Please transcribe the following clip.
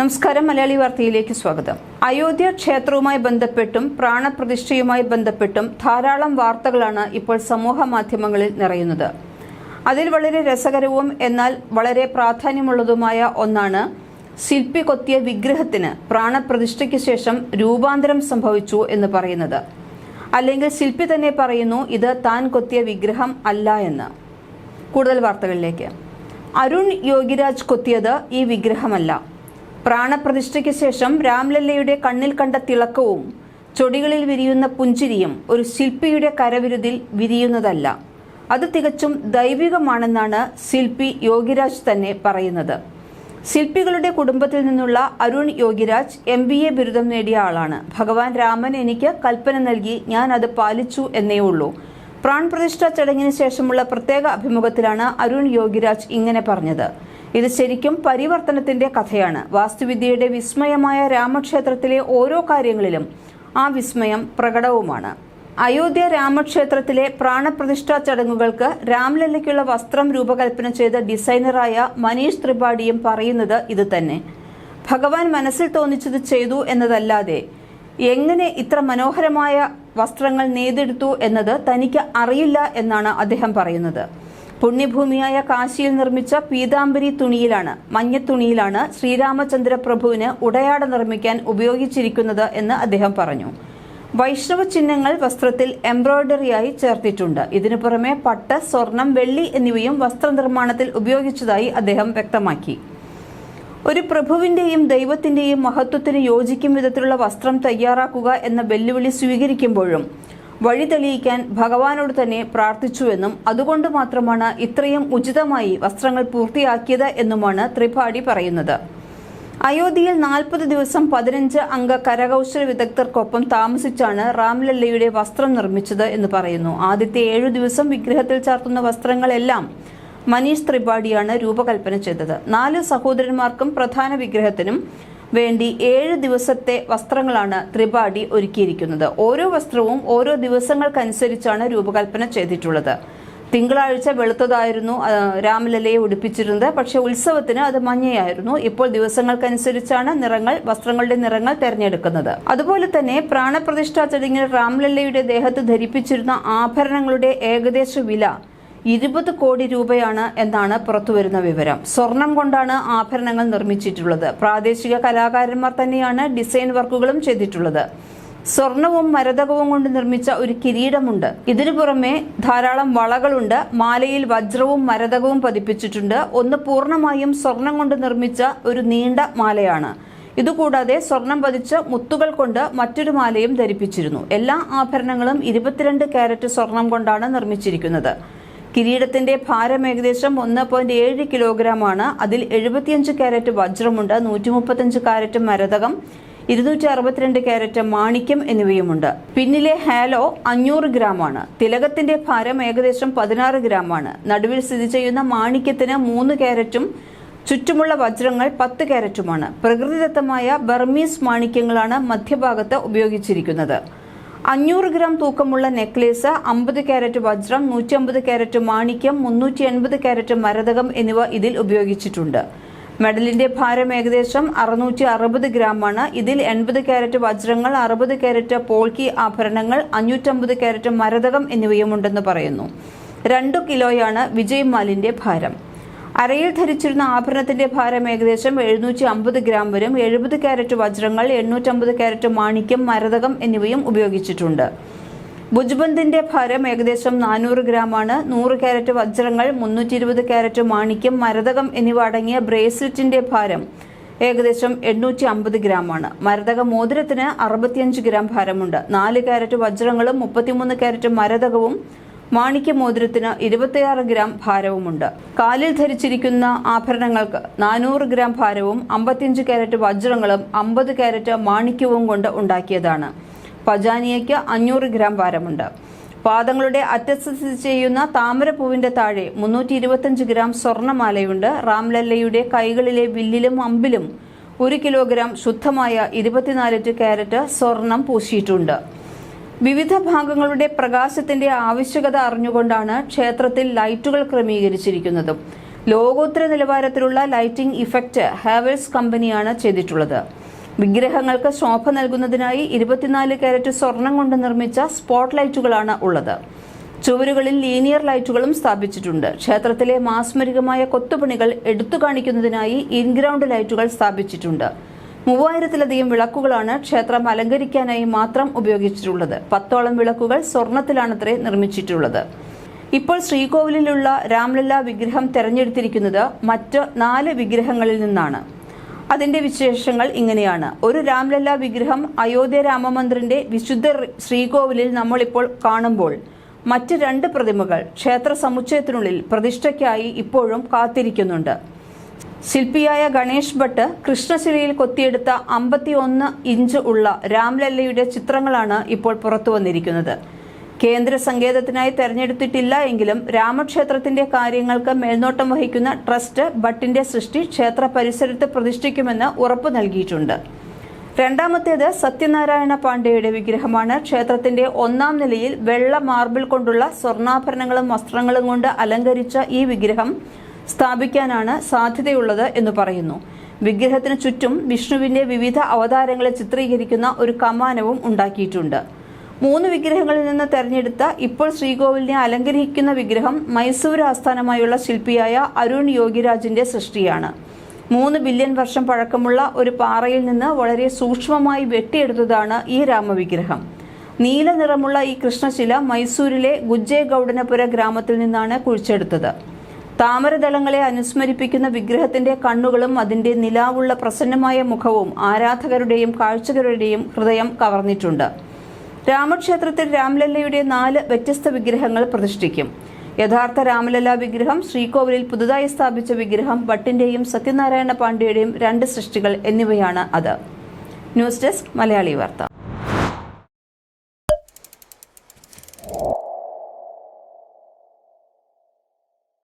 നമസ്കാരം മലയാളി വാർത്തയിലേക്ക് സ്വാഗതം. അയോധ്യ ക്ഷേത്രവുമായി ബന്ധപ്പെട്ടും പ്രാണപ്രതിഷ്ഠയുമായി ബന്ധപ്പെട്ടും ധാരാളം വാർത്തകളാണ് ഇപ്പോൾ സമൂഹ മാധ്യമങ്ങളിൽ നിറയുന്നത്. അതിൽ വളരെ രസകരവും എന്നാൽ വളരെ പ്രാധാന്യമുള്ളതുമായ ഒന്നാണ് ശില്പി കൊത്തിയ വിഗ്രഹത്തിന് പ്രാണപ്രതിഷ്ഠയ്ക്ക് ശേഷം രൂപാന്തരം സംഭവിച്ചു എന്ന് പറയുന്നത്. അല്ലെങ്കിൽ ശില്പി തന്നെ പറയുന്നു ഇത് താൻ കൊത്തിയ വിഗ്രഹം അല്ല എന്ന്. കൂടുതൽ വാർത്തകളിലേക്ക്. അരുൺ യോഗിരാജ് കൊത്തിയത് ഈ വിഗ്രഹമല്ല. പ്രാണപ്രതിഷ്ഠയ്ക്ക് ശേഷം രാംലല്ലയുടെ കണ്ണിൽ കണ്ട തിളക്കവും ചൊടികളിൽ വിരിയുന്ന പുഞ്ചിരിയും ഒരു ശില്പിയുടെ കരവിരുതിൽ വിരിയുന്നതല്ല. അത് തികച്ചും ദൈവികമാണെന്നാണ് ശില്പി യോഗിരാജ് തന്നെ പറയുന്നത്. ശില്പികളുടെ കുടുംബത്തിൽ നിന്നുള്ള Arun Yogiraj M B A ബിരുദം നേടിയ ആളാണ്. ഭഗവാൻ രാമൻ എനിക്ക് കൽപ്പന നൽകി ഞാൻ അത് പാലിച്ചു എന്നേ ഉള്ളൂ. പ്രാൺപ്രതിഷ്ഠ ചടങ്ങിന് ശേഷമുള്ള പ്രത്യേക അഭിമുഖത്തിലാണ് അരുൺ യോഗിരാജ് ഇങ്ങനെ പറഞ്ഞത്. ഇത് ശരിക്കും പരിവർത്തനത്തിന്റെ കഥയാണ്. വാസ്തുവിദ്യയുടെ വിസ്മയമായ രാമക്ഷേത്രത്തിലെ ഓരോ കാര്യങ്ങളിലും ആ വിസ്മയം പ്രകടവുമാണ്. അയോധ്യ രാമക്ഷേത്രത്തിലെ പ്രാണപ്രതിഷ്ഠാ ചടങ്ങുകൾക്ക് രാംലല്ലയ്ക്കുള്ള വസ്ത്രം രൂപകൽപ്പന ചെയ്ത ഡിസൈനറായ മനീഷ് ത്രിപാഠിയും പറയുന്നത് ഇത് തന്നെ ഭഗവാൻ മനസ്സിൽ തോന്നിച്ചത് ചെയ്തു എന്നതല്ലാതെ എങ്ങനെ ഇത്ര മനോഹരമായ വസ്ത്രങ്ങൾ നെയ്തെടുത്തു എന്നത് തനിക്ക് അറിയില്ല എന്നാണ് അദ്ദേഹം പറയുന്നത്. പുണ്യഭൂമിയായ കാശിയിൽ നിർമ്മിച്ച പീതാംബരി തുണിയിലാണ് മഞ്ഞത്തുണിയിലാണ് ശ്രീരാമചന്ദ്ര പ്രഭുവിന് ഉടയാട നിർമ്മിക്കാൻ ഉപയോഗിച്ചിരിക്കുന്നത് എന്ന് അദ്ദേഹം പറഞ്ഞു. വൈഷ്ണവ ചിഹ്നങ്ങൾ വസ്ത്രത്തിൽ എംബ്രോയ്ഡറിയായി ചേർത്തിട്ടുണ്ട്. ഇതിനു പുറമെ പട്ട് സ്വർണം വെള്ളി എന്നിവയും വസ്ത്രനിർമ്മാണത്തിൽ ഉപയോഗിച്ചതായി അദ്ദേഹം വ്യക്തമാക്കി. ഒരു പ്രഭുവിന്റെയും ദൈവത്തിന്റെയും മഹത്വത്തിന് യോജിക്കും വിധത്തിലുള്ള വസ്ത്രം തയ്യാറാക്കുക എന്ന വെല്ലുവിളി സ്വീകരിക്കുമ്പോഴും വഴി തെളിയിക്കാൻ ഭഗവാനോട് തന്നെ പ്രാർത്ഥിച്ചുവെന്നും അതുകൊണ്ട് മാത്രമാണ് ഇത്രയും ഉചിതമായി വസ്ത്രങ്ങൾ പൂർത്തിയാക്കിയത് എന്നുമാണ് ത്രിപാഠി പറയുന്നത്. അയോധ്യയിൽ നാൽപ്പത് ദിവസം പതിനഞ്ച് അംഗ കരകൗശല വിദഗ്ധർക്കൊപ്പം താമസിച്ചാണ് റാംലല്ലയുടെ വസ്ത്രം നിർമ്മിച്ചത് എന്ന് പറയുന്നു. ആദ്യത്തെ ഏഴു ദിവസം വിഗ്രഹത്തിൽ ചാർത്തുന്ന വസ്ത്രങ്ങളെല്ലാം മനീഷ് ത്രിപാഠിയാണ് രൂപകൽപ്പന ചെയ്തത്. നാല് സഹോദരന്മാർക്കും പ്രധാന വിഗ്രഹത്തിനും വേണ്ടി ഏഴ് ദിവസത്തെ വസ്ത്രങ്ങളാണ് ത്രിപാഠി ഒരുക്കിയിരിക്കുന്നത്. ഓരോ വസ്ത്രവും ഓരോ ദിവസങ്ങൾക്കനുസരിച്ചാണ് രൂപകൽപ്പന ചെയ്തിട്ടുള്ളത്. തിങ്കളാഴ്ച വെളുത്തതായിരുന്നു രാമലലയെ ഉടുപ്പിച്ചിരുന്നത്. പക്ഷെ ഉത്സവത്തിന് അത് മഞ്ഞയായിരുന്നു. ഇപ്പോൾ ദിവസങ്ങൾക്കനുസരിച്ചാണ് നിറങ്ങൾ വസ്ത്രങ്ങളുടെ നിറങ്ങൾ തെരഞ്ഞെടുക്കുന്നത്. അതുപോലെ തന്നെ പ്രാണപ്രതിഷ്ഠാ ചടങ്ങിൽ രാംലല്ലയുടെ ദേഹത്ത് ധരിപ്പിച്ചിരുന്ന ആഭരണങ്ങളുടെ ഏകദേശ വില ഇരുപത് കോടി രൂപയാണ് എന്നാണ് പുറത്തുവരുന്ന വിവരം. സ്വർണം കൊണ്ടാണ് ആഭരണങ്ങൾ നിർമ്മിച്ചിട്ടുള്ളത്. പ്രാദേശിക കലാകാരന്മാർ തന്നെയാണ് ഡിസൈൻ വർക്കുകളും ചെയ്തിട്ടുള്ളത്. സ്വർണവും മരതകവും കൊണ്ട് നിർമ്മിച്ച ഒരു കിരീടമുണ്ട്. ഇതിനു പുറമെ ധാരാളം വളകളുണ്ട്. മാലയിൽ വജ്രവും മരതകവും പതിപ്പിച്ചിട്ടുണ്ട്. ഒന്ന് പൂർണമായും സ്വർണം കൊണ്ട് നിർമ്മിച്ച ഒരു നീണ്ട മാലയാണ്. ഇതുകൂടാതെ സ്വർണം പതിച്ച മുത്തുകൾ കൊണ്ട് മറ്റൊരു മാലയും ധരിപ്പിച്ചിരുന്നു. എല്ലാ ആഭരണങ്ങളും ഇരുപത്തിരണ്ട് കാരറ്റ് സ്വർണം കൊണ്ടാണ് നിർമ്മിച്ചിരിക്കുന്നത്. കിരീടത്തിന്റെ ഭാരം ഏകദേശം ഒന്ന് പോയിന്റ് ഏഴ് കിലോഗ്രാം ആണ് അതിൽ എഴുപത്തിയഞ്ച് കാരറ്റ് വജ്രമുണ്ട് നൂറ്റി മുപ്പത്തഞ്ച് കാരറ്റ് മരതകം ഇരുന്നൂറ്റി അറുപത്തിരണ്ട് കാരറ്റ് മാണിക്യം എന്നിവയുമുണ്ട്. പിന്നിലെ ഹാലോ അഞ്ഞൂറ് ഗ്രാം ആണ് തിലകത്തിന്റെ ഭാരം ഏകദേശം പതിനാറ് ഗ്രാം ആണ് നടുവിൽ സ്ഥിതി ചെയ്യുന്ന മാണിക്യത്തിന് മൂന്ന് കാരറ്റും ചുറ്റുമുള്ള വജ്രങ്ങൾ പത്ത് കാരറ്റുമാണ് പ്രകൃതിദത്തമായ ബർമീസ് മാണിക്യങ്ങളാണ് മധ്യഭാഗത്ത് ഉപയോഗിച്ചിരിക്കുന്നത്. അഞ്ഞൂറ് ഗ്രാം തൂക്കമുള്ള നെക്ലേസ് അമ്പത് കാരറ്റ് വജ്രം നൂറ്റി അമ്പത് കാരറ്റ് മാണിക്യം മുന്നൂറ്റി എൺപത് കാരറ്റ് മരതകം എന്നിവ ഇതിൽ ഉപയോഗിച്ചിട്ടുണ്ട്. മെഡലിന്റെ ഭാരം ഏകദേശം അറുന്നൂറ്റി അറുപത് ഗ്രാമാണ്. ഇതിൽ എൺപത് കാരറ്റ് വജ്രങ്ങൾ അറുപത് കാരറ്റ് പോൾക്കി ആഭരണങ്ങൾ അഞ്ഞൂറ്റമ്പത് കാരറ്റ് മരതകം എന്നിവയുമുണ്ടെന്ന് പറയുന്നു. രണ്ടു കിലോയാണ് വിജയ് മാലിന്റെ ഭാരം. അരയിൽ ധരിച്ചിരുന്ന ആഭരണത്തിന്റെ ഭാരം ഏകദേശം എഴുന്നൂറ്റി അമ്പത് ഗ്രാം വരും. എഴുപത് ക്യാരറ്റ് വജ്രങ്ങൾ എണ്ണൂറ്റമ്പത് ക്യാരറ്റ് മാണിക്യം മരതകം എന്നിവയും ഉപയോഗിച്ചിട്ടുണ്ട്. ഭുജ്ബന്ദിന്റെ ഭാരം ഏകദേശം നാനൂറ് ഗ്രാമാണ് നൂറ് ക്യാരറ്റ് വജ്രങ്ങൾ മുന്നൂറ്റി ഇരുപത് ക്യാരറ്റ് മാണിക്യം മരതകം എന്നിവ അടങ്ങിയ ബ്രേസ്ലെറ്റിന്റെ ഭാരം ഏകദേശം എണ്ണൂറ്റി അമ്പത് ഗ്രാമാണ് മരതക മോതിരത്തിന് അറുപത്തിയഞ്ച് ഗ്രാം ഭാരമുണ്ട്. നാല് ക്യാരറ്റ് വജ്രങ്ങളും മുപ്പത്തിമൂന്ന് ക്യാരറ്റ് മരതകവും മാണിക്യ മോതിരത്തിന് ഇരുപത്തിയാറ് ഗ്രാം ഭാരവുമുണ്ട്. കാലിൽ ധരിച്ചിരിക്കുന്ന ആഭരണങ്ങൾക്ക് നാനൂറ് ഗ്രാം ഭാരവും അമ്പത്തിയഞ്ച് കാരറ്റ് വജ്രങ്ങളും അമ്പത് കാരറ്റ് മാണിക്യവും കൊണ്ട് ഉണ്ടാക്കിയതാണ്. പജാനിയയ്ക്ക് അഞ്ഞൂറ് ഗ്രാം ഭാരമുണ്ട്. പാദങ്ങളുടെ അറ്റസ്ഥിതി ചെയ്യുന്ന താമരപ്പൂവിന്റെ താഴെ മുന്നൂറ്റി ഇരുപത്തഞ്ച് ഗ്രാം സ്വർണമാലയുണ്ട്. റാംലല്ലയുടെ കൈകളിലെ വില്ലിലും അമ്പിലും ഒരു കിലോഗ്രാം ശുദ്ധമായ ഇരുപത്തിനാല് കാരറ്റ് സ്വർണം പൂശിയിട്ടുണ്ട്. വിവിധ ഭാഗങ്ങളുടെ പ്രകാശത്തിന്റെ ആവശ്യകത അറിഞ്ഞുകൊണ്ടാണ് ക്ഷേത്രത്തിൽ ലൈറ്റുകൾ ക്രമീകരിച്ചിരിക്കുന്നത്. ലോകോത്തര നിലവാരത്തിലുള്ള ലൈറ്റിംഗ് ഇഫക്റ്റ് ഹാവൽസ് കമ്പനിയാണ് ചെയ്തിട്ടുള്ളത്. വിഗ്രഹങ്ങൾക്ക് ശോഭ നൽകുന്നതിനായി ഇരുപത്തിനാല് കാരറ്റ് സ്വർണം കൊണ്ട് നിർമ്മിച്ച സ്പോട്ട് ലൈറ്റുകളാണ് ഉള്ളത്. ചുവരുകളിൽ ലീനിയർ ലൈറ്റുകളും സ്ഥാപിച്ചിട്ടുണ്ട്. ക്ഷേത്രത്തിലെ മാസ്മരികമായ കൊത്തുപണികൾ എടുത്തു കാണിക്കുന്നതിനായി ഇൻഗ്രൗണ്ട് ലൈറ്റുകൾ സ്ഥാപിച്ചിട്ടുണ്ട്. മൂവായിരത്തിലധികം വിളക്കുകളാണ് ക്ഷേത്രം അലങ്കരിക്കാനായി മാത്രം ഉപയോഗിച്ചിട്ടുള്ളത്. പത്തോളം വിളക്കുകൾ സ്വർണത്തിലാണത്രേ നിർമ്മിച്ചിട്ടുള്ളത്. ഇപ്പോൾ ശ്രീകോവിലിലുള്ള രാംലല്ല വിഗ്രഹം തെരഞ്ഞെടുത്തിരിക്കുന്നത് മറ്റ് നാല് വിഗ്രഹങ്ങളിൽ നിന്നാണ്. അതിന്റെ വിശേഷങ്ങൾ ഇങ്ങനെയാണ്. ഒരു രാംലല്ല വിഗ്രഹം അയോധ്യ രാമമന്ദിറിന്റെ വിശുദ്ധ ശ്രീകോവിലിൽ നമ്മളിപ്പോൾ കാണുമ്പോൾ മറ്റ് രണ്ട് പ്രതിമകൾ ക്ഷേത്ര സമുച്ചയത്തിനുള്ളിൽ പ്രതിഷ്ഠയ്ക്കായി ഇപ്പോഴും കാത്തിരിക്കുന്നുണ്ട്. ശില്പിയായ ഗണേഷ് ഭട്ട് കൃഷ്ണശിലയിൽ കൊത്തിയെടുത്ത അമ്പത്തിയൊന്ന് ഇഞ്ച് ഉള്ള രാംലല്ലയുടെ ചിത്രങ്ങളാണ് ഇപ്പോൾ പുറത്തു വന്നിരിക്കുന്നത്. കേന്ദ്ര സങ്കേതത്തിനായി തെരഞ്ഞെടുത്തിട്ടില്ല എങ്കിലും രാമക്ഷേത്രത്തിന്റെ കാര്യങ്ങൾക്ക് മേൽനോട്ടം വഹിക്കുന്ന ട്രസ്റ്റ് ഭട്ടിന്റെ സൃഷ്ടി ക്ഷേത്ര പരിസരത്ത് പ്രതിഷ്ഠിക്കുമെന്ന് ഉറപ്പു നൽകിയിട്ടുണ്ട്. രണ്ടാമത്തേത് സത്യനാരായണ പാണ്ഡെയുടെ വിഗ്രഹമാണ്. ക്ഷേത്രത്തിന്റെ ഒന്നാം നിലയിൽ വെള്ള മാർബിൾ കൊണ്ടുള്ള സ്വർണാഭരണങ്ങളും വസ്ത്രങ്ങളും കൊണ്ട് അലങ്കരിച്ച ഈ വിഗ്രഹം സ്ഥാപിക്കാനാണ് സാധ്യതയുള്ളത് എന്ന് പറയുന്നു. വിഗ്രഹത്തിന് ചുറ്റും വിഷ്ണുവിന്റെ വിവിധ അവതാരങ്ങളെ ചിത്രീകരിക്കുന്ന ഒരു കമാനവും ഉണ്ടാക്കിയിട്ടുണ്ട്. മൂന്ന് വിഗ്രഹങ്ങളിൽ നിന്ന് തെരഞ്ഞെടുത്ത ഇപ്പോൾ ശ്രീകോവിലിനെ അലങ്കരിക്കുന്ന വിഗ്രഹം മൈസൂർ ആസ്ഥാനമായുള്ള ശില്പിയായ അരുൺ യോഗിരാജിന്റെ സൃഷ്ടിയാണ്. മൂന്ന് ബില്യൺ വർഷം പഴക്കമുള്ള ഒരു പാറയിൽ നിന്ന് വളരെ സൂക്ഷ്മമായി വെട്ടിയെടുത്തതാണ് ഈ രാമവിഗ്രഹം. നീല നിറമുള്ള ഈ കൃഷ്ണശില മൈസൂരിലെ ഗുജ്ജേഗൌഡനപുര ഗ്രാമത്തിൽ നിന്നാണ് കുഴിച്ചെടുത്തത്. താമരദളങ്ങളെ അനുസ്മരിപ്പിക്കുന്ന വിഗ്രഹത്തിന്റെ കണ്ണുകളും അതിന്റെ നിലാവുള്ള പ്രസന്നമായ മുഖവും ആരാധകരുടെയും കാഴ്ചകരുടെയും ഹൃദയം കവർന്നിട്ടുണ്ട്. രാമക്ഷേത്രത്തിൽ രാംലല്ലയുടെ നാല് വ്യത്യസ്ത വിഗ്രഹങ്ങൾ പ്രതിഷ്ഠിക്കും. യഥാർത്ഥ രാമലല്ല വിഗ്രഹം ശ്രീകോവിലിൽ പുതുതായി സ്ഥാപിച്ച വിഗ്രഹം ഭട്ടിന്റെയും സത്യനാരായണ പാണ്ഡ്യയുടെയും രണ്ട് സൃഷ്ടികൾ എന്നിവയാണ് അത്. ന്യൂസ് ഡെസ്ക് മലയാളി വാർത്ത.